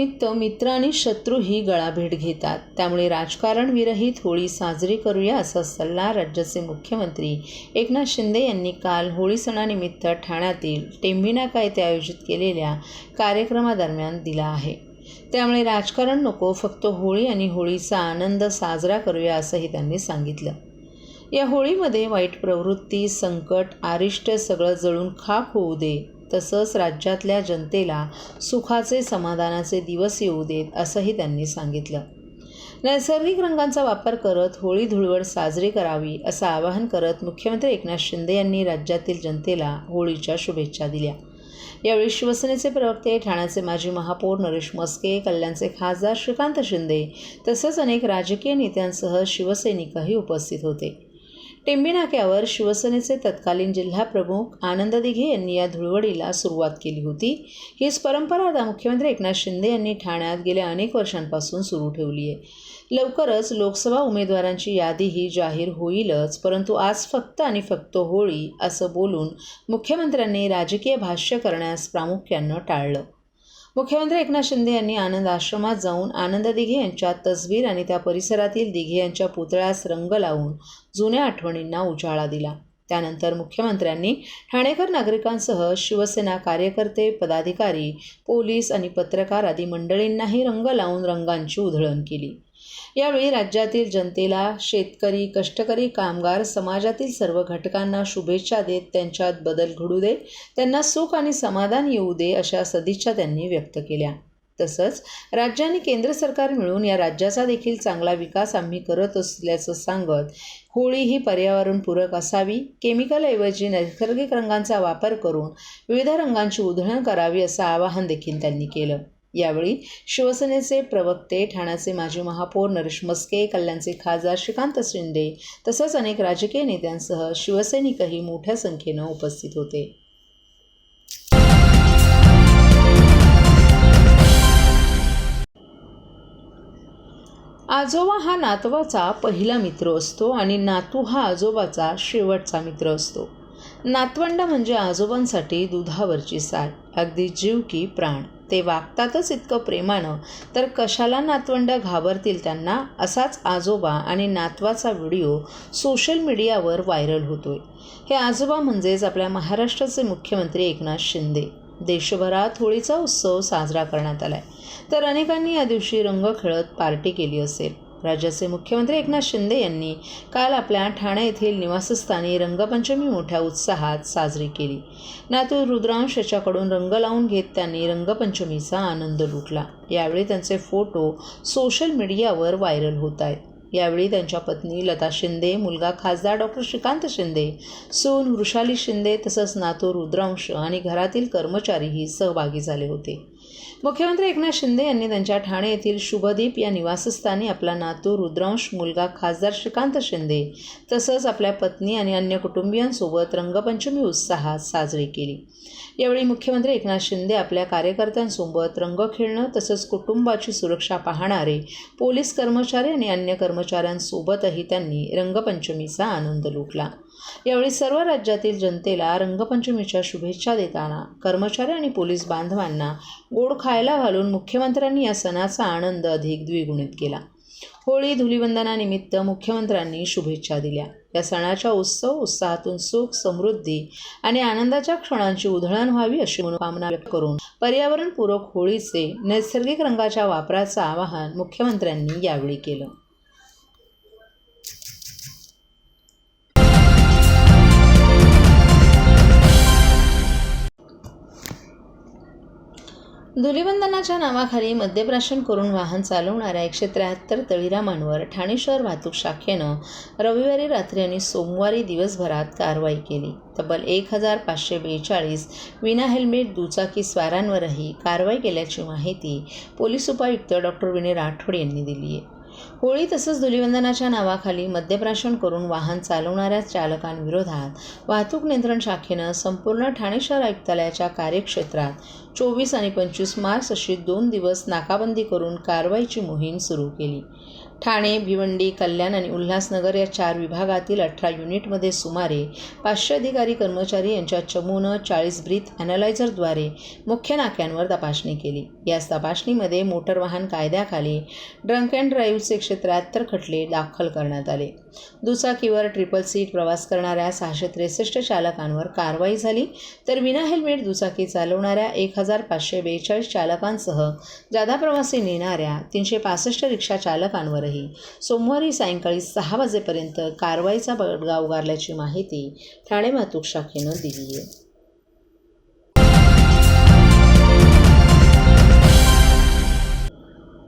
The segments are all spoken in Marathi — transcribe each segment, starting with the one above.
निमित्त मित्र आणि शत्रू ही गळाभेट घेतात. त्यामुळे राजकारण विरहित होळी साजरी करूया असा सल्ला राज्याचे मुख्यमंत्री एकनाथ शिंदे यांनी काल होळी सणानिमित्त ठाण्यातील टेंभिनाका येथे आयोजित केलेल्या कार्यक्रमादरम्यान दिला आहे. त्यामुळे राजकारण नको फक्त होळी आणि होळीचा आनंद साजरा करूया असंही त्यांनी सांगितलं. या होळीमध्ये वाईट प्रवृत्ती संकट आरिष्ट सगळं जळून खाक होऊ दे. तसंच राज्यातल्या जनतेला सुखाचे समाधानाचे दिवस येऊ देत असंही त्यांनी सांगितलं. नैसर्गिक रंगांचा वापर करत होळी धुळवड साजरी करावी असं आवाहन करत मुख्यमंत्री एकनाथ शिंदे यांनी राज्यातील जनतेला होळीच्या शुभेच्छा दिल्या. यावेळी शिवसेनेचे प्रवक्ते ठाण्याचे माजी महापौर नरेश मस्के कल्याणचे खासदार श्रीकांत शिंदे तसंच अनेक राजकीय नेत्यांसह शिवसैनिकही उपस्थित होते. टेंबीनाक्यावर शिवसेनेचे तत्कालीन जिल्हाप्रमुख आनंद दिघे यांनी या धुळवडीला सुरुवात केली होती. हीच परंपरा आता मुख्यमंत्री एकनाथ शिंदे यांनी ठाण्यात गेल्या अनेक वर्षांपासून सुरू ठेवली आहे. लवकरच लोकसभा उमेदवारांची यादीही जाहीर होईलच परंतु आज फक्त आणि फक्त होळी असं बोलून मुख्यमंत्र्यांनी राजकीय भाष्य करण्यास प्रामुख्यानं टाळलं. मुख्यमंत्री एकनाथ शिंदे यांनी आनंद आश्रमात जाऊन आनंद दिघे यांच्या तसबीर आणि त्या परिसरातील दिघे यांच्या पुतळ्यास रंग लावून जुन्या आठवणींना उजाळा दिला. त्यानंतर मुख्यमंत्र्यांनी ठाणेकर नागरिकांसह शिवसेना कार्यकर्ते पदाधिकारी पोलीस आणि पत्रकार आदी मंडळींनाही रंग लावून रंगांची उधळण केली. यावेळी राज्यातील जनतेला शेतकरी कष्टकरी कामगार समाजातील सर्व घटकांना शुभेच्छा देत त्यांच्यात बदल घडू दे त्यांना सुख आणि समाधान येऊ दे अशा सदिच्छा त्यांनी व्यक्त केल्या. तसंच राज्य आणि केंद्र सरकार मिळून या राज्याचा देखील चांगला विकास आम्ही करत असल्याचं सांगत होळी ही पर्यावरणपूरक असावी केमिकलऐवजी नैसर्गिक रंगांचा वापर करून विविध रंगांची उधळण करावी असं आवाहन देखील त्यांनी केलं. यावेळी शिवसेनेचे प्रवक्ते ठाण्याचे माजी महापौर नरेश मस्के कल्याणचे खासदार श्रीकांत शिंदे तसंच अनेक राजकीय नेत्यांसह शिवसैनिकही मोठ्या संख्येनं उपस्थित होते. आजोबा हा नातवाचा पहिला मित्र असतो आणि नातू हा आजोबाचा शेवटचा मित्र असतो. नातवंड म्हणजे आजोबांसाठी दुधावरची साठ अगदी जीव की प्राण. ते वागतातच इतकं प्रेमानं तर कशाला नातवंड घाबरतील त्यांना? असाच आजोबा आणि नातवाचा व्हिडिओ सोशल मीडियावर व्हायरल होतोय. हे आजोबा म्हणजेच आपल्या महाराष्ट्राचे मुख्यमंत्री एकनाथ शिंदे. देशभरात होळीचा उत्सव साजरा करण्यात आला आहे तर अनेकांनी या दिवशी रंग खेळत पार्टी केली असेल. राज्याचे मुख्यमंत्री एकनाथ शिंदे यांनी काल आपल्या ठाणे येथील निवासस्थानी रंगपंचमी मोठ्या उत्साहात साजरी केली. नातू रुद्रांश याच्याकडून रंग लावून घेत त्यांनी रंगपंचमीचा आनंद लुटला. यावेळी त्यांचे फोटो सोशल मीडियावर व्हायरल होत आहेत. यावेळी त्यांच्या पत्नी लता शिंदे मुलगा खासदार डॉक्टर श्रीकांत शिंदे सून वृषाली शिंदे तसंच नातू रुद्रांश आणि घरातील कर्मचारीही सहभागी झाले होते. मुख्यमंत्री एकनाथ शिंदे यांनी त्यांच्या ठाणे येथील शुभदीप या निवासस्थानी आपला नातू रुद्रांश मुलगा खासदार श्रीकांत शिंदे तसंच आपल्या पत्नी आणि अन्य कुटुंबियांसोबत रंगपंचमी उत्साहात साजरी केली. यावेळी मुख्यमंत्री एकनाथ शिंदे आपल्या कार्यकर्त्यांसोबत रंग खेळणं तसंच कुटुंबाची सुरक्षा पाहणारे पोलीस कर्मचारी आणि अन्य कर्मचाऱ्यांसोबतही त्यांनी रंगपंचमीचा आनंद लुटला. यावेळी सर्व राज्यातील जनतेला रंगपंचमीच्या शुभेच्छा देताना कर्मचारी आणि पोलीस बांधवांना गोड खायला घालून मुख्यमंत्र्यांनी या सणाचा आनंद अधिक द्विगुणित केला. होळी धुलिवंदनानिमित्त मुख्यमंत्र्यांनी शुभेच्छा दिल्या. या सणाच्या उत्सव उत्साहातून सुख समृद्धी आणि आनंदाच्या क्षणांची उधळण व्हावी अशी मनोकामना व्यक्त करून पर्यावरणपूरक होळीचे नैसर्गिक रंगाच्या वापराचं आवाहन मुख्यमंत्र्यांनी यावेळी केलं. धुलिवंदनाच्या नावाखाली मद्यप्राशन करून वाहन चालवणाऱ्या एकशे त्र्याहत्तर तळीरामांवर ठाणे शहर वाहतूक शाखेनं रविवारी रात्री आणि सोमवारी दिवसभरात कारवाई केली. तब्बल एक हजार पाचशे बेचाळीस विना हेल्मेट दुचाकी स्वारांवरही कारवाई केल्याची माहिती पोलीस उपायुक्त डॉक्टर विनय राठोड यांनी दिली आहे होळी तसंच धुलिवंदनाच्या नावाखाली मद्यप्राशन करून वाहन चालवणाऱ्या चालकांविरोधात वाहतूक नियंत्रण शाखेनं संपूर्ण ठाणे शहर आयुक्तालयाच्या कार्यक्षेत्रात चोवीस आणि पंचवीस मार्च अशी दोन दिवस नाकाबंदी करून कारवाईची मोहीम सुरू केली. ठाणे भिवंडी कल्याण आणि उल्हासनगर या चार विभागातील अठरा युनिटमध्ये सुमारे पाचशे अधिकारी कर्मचारी यांच्या चमूनं चाळीस ब्रीथ ॲनालायझरद्वारे मुख्य नाक्यांवर तपासणी केली. याच तपासणीमध्ये मोटर वाहन कायद्याखाली ड्रंक अँड ड्राईव्हचे एकशे त्र्याहत्तर खटले दाखल करण्यात आले. दुचाकीवर ट्रिपल सीट प्रवास करणाऱ्या सहाशे त्रेसष्ट चालकांवर कारवाई झाली तर विना हेल्मेट दुचाकी चालवणाऱ्या एक हजार पाचशे बेचाळीस चालकांसह जादा प्रवासी नेणाऱ्या तीनशे पासष्ट रिक्षा चालकांवर चालकांवरही सोमवारी सायंकाळी सहा वाजेपर्यंत कारवाईचा बडगा उगारल्याची माहिती ठाणे वाहतूक शाखेनं दिली आहे.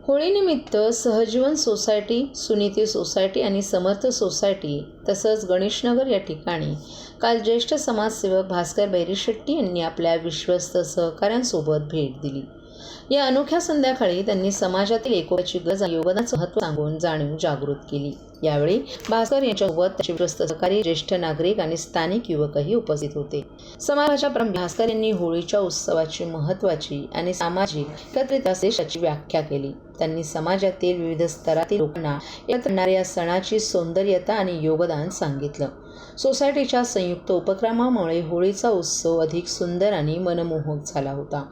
होळीनिमित्त सहजीवन सोसायटी सुनीती सोसायटी आणि समर्थ सोसायटी तसंच गणेशनगर या ठिकाणी काल ज्येष्ठ समाजसेवक भास्कर बैरीशेट्टी यांनी आपल्या विश्वस्त सहकाऱ्यांसोबत भेट दिली. या अनोख्या संध्याकाळी त्यांनी समाजातील एकोप्याची गरज योगदानाचं महत्त्व सांगून जाणीव जागृत केली. यावेळी भास्कर यांच्यासोबत त्याचे विश्वस्त सहकारी ज्येष्ठ नागरिक आणि स्थानिक युवकही उपस्थित होते. समाजाच्या प्रमुख भास्कर यांनी होळीच्या उत्सवाची महत्त्वाची आणि सामाजिक एकत्रित देशाची व्याख्या केली. त्यांनी समाजातील विविध स्तरातील लोकांना एकत्र सणाची सौंदर्यता आणि योगदान सांगितलं. सोसायटीच्या संयुक्त उपक्रमामुळे होळीचा उत्सव अधिक सुंदर आणि मनमोहक झाला होता.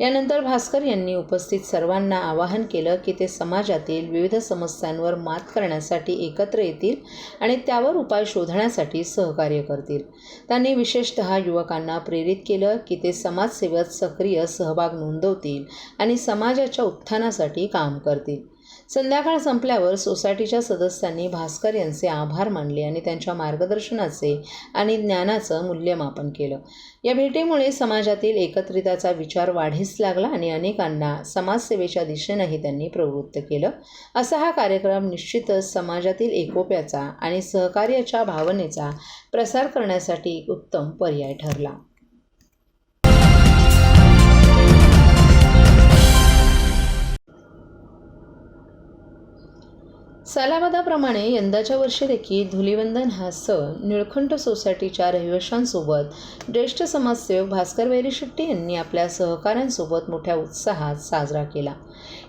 यानंतर भास्कर यांनी उपस्थित सर्वांना आवाहन केलं की ते समाजातील विविध समस्यांवर मात करण्यासाठी एकत्र येतील आणि त्यावर उपाय शोधण्यासाठी सहकार्य करतील. त्यांनी विशेषतः युवकांना प्रेरित केलं की ते समाजसेवेत सक्रिय सहभाग नोंदवतील आणि समाजाच्या उत्थानासाठी काम करतील. संध्याकाळ संपल्यावर सोसायटीच्या सदस्यांनी भास्कर यांचे आभार मानले आणि त्यांच्या मार्गदर्शनाचे आणि ज्ञानाचं मूल्यमापन केलं. या भेटीमुळे समाजातील एकत्रिताचा विचार वाढीस लागला आणि अनेकांना समाजसेवेच्या दिशेनंही त्यांनी प्रवृत्त केलं. असा हा कार्यक्रम निश्चितच समाजातील एकोप्याचा आणि सहकार्याच्या भावनेचा प्रसार करण्यासाठी उत्तम पर्याय ठरला. सालाबादाप्रमाणे यंदाच्या वर्षी देखील धुलिवंदन हा सण निळखंठ सोसायटीच्या रहिवाशांसोबत ज्येष्ठ समाजसेवक भास्कर वैरीशेट्टी यांनी आपल्या सहकाऱ्यांसोबत मोठ्या उत्साहात साजरा केला.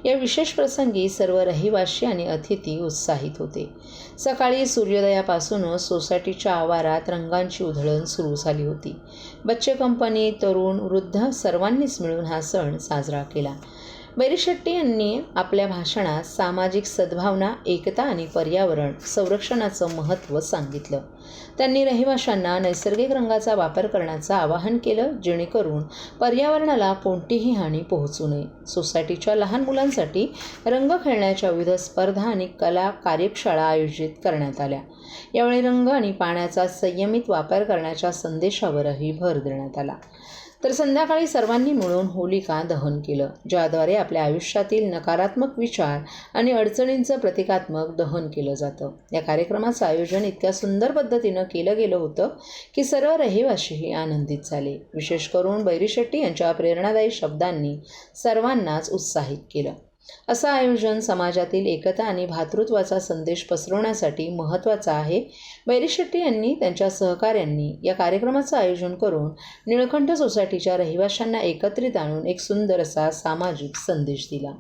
या विशेष प्रसंगी सर्व रहिवाशी आणि अतिथी उत्साहित होते. सकाळी सूर्योदयापासूनच सोसायटीच्या आवारात रंगांची उधळण सुरू झाली होती. बच्चे कंपनी तरुण वृद्ध सर्वांनीच मिळून हा सण साजरा केला. बैरीशेट्टी यांनी आपल्या भाषणात सामाजिक सद्भावना एकता आणि पर्यावरण संरक्षणाचं महत्त्व सांगितलं. त्यांनी रहिवाशांना नैसर्गिक रंगाचा वापर करण्याचं आवाहन केलं जेणेकरून पर्यावरणाला कोणतीही हानी पोहोचू नये. सोसायटीच्या लहान मुलांसाठी रंग खेळण्याच्या विविध स्पर्धा आणि कला कार्यशाळा आयोजित करण्यात आल्या. यावेळी रंग आणि पाण्याचा संयमित वापर करण्याच्या संदेशावरही भर देण्यात आला. तर संध्याकाळी सर्वांनी मिळून होलिका दहन केलं ज्याद्वारे आपल्या आयुष्यातील नकारात्मक विचार आणि अडचणींचं प्रतिकात्मक दहन केलं जातं. या कार्यक्रमाचं आयोजन इतक्या सुंदर पद्धतीनं केलं गेलं होतं की सर्व रहिवाशीही आनंदित झाले. विशेष करून बैरी शेट्टी यांच्या प्रेरणादायी शब्दांनी सर्वांनाच उत्साहित केलं. असं आयोजन समाजातील एकता आणि भातृत्वाचा संदेश पसरवण्यासाठी महत्त्वाचा आहे. बैरीशेट्टी यांनी त्यांच्या सहकाऱ्यांनी या कार्यक्रमाचं आयोजन करून निळकंठ सोसायटीच्या रहिवाशांना एकत्रित आणून एक सुंदर असा सामाजिक संदेश दिला.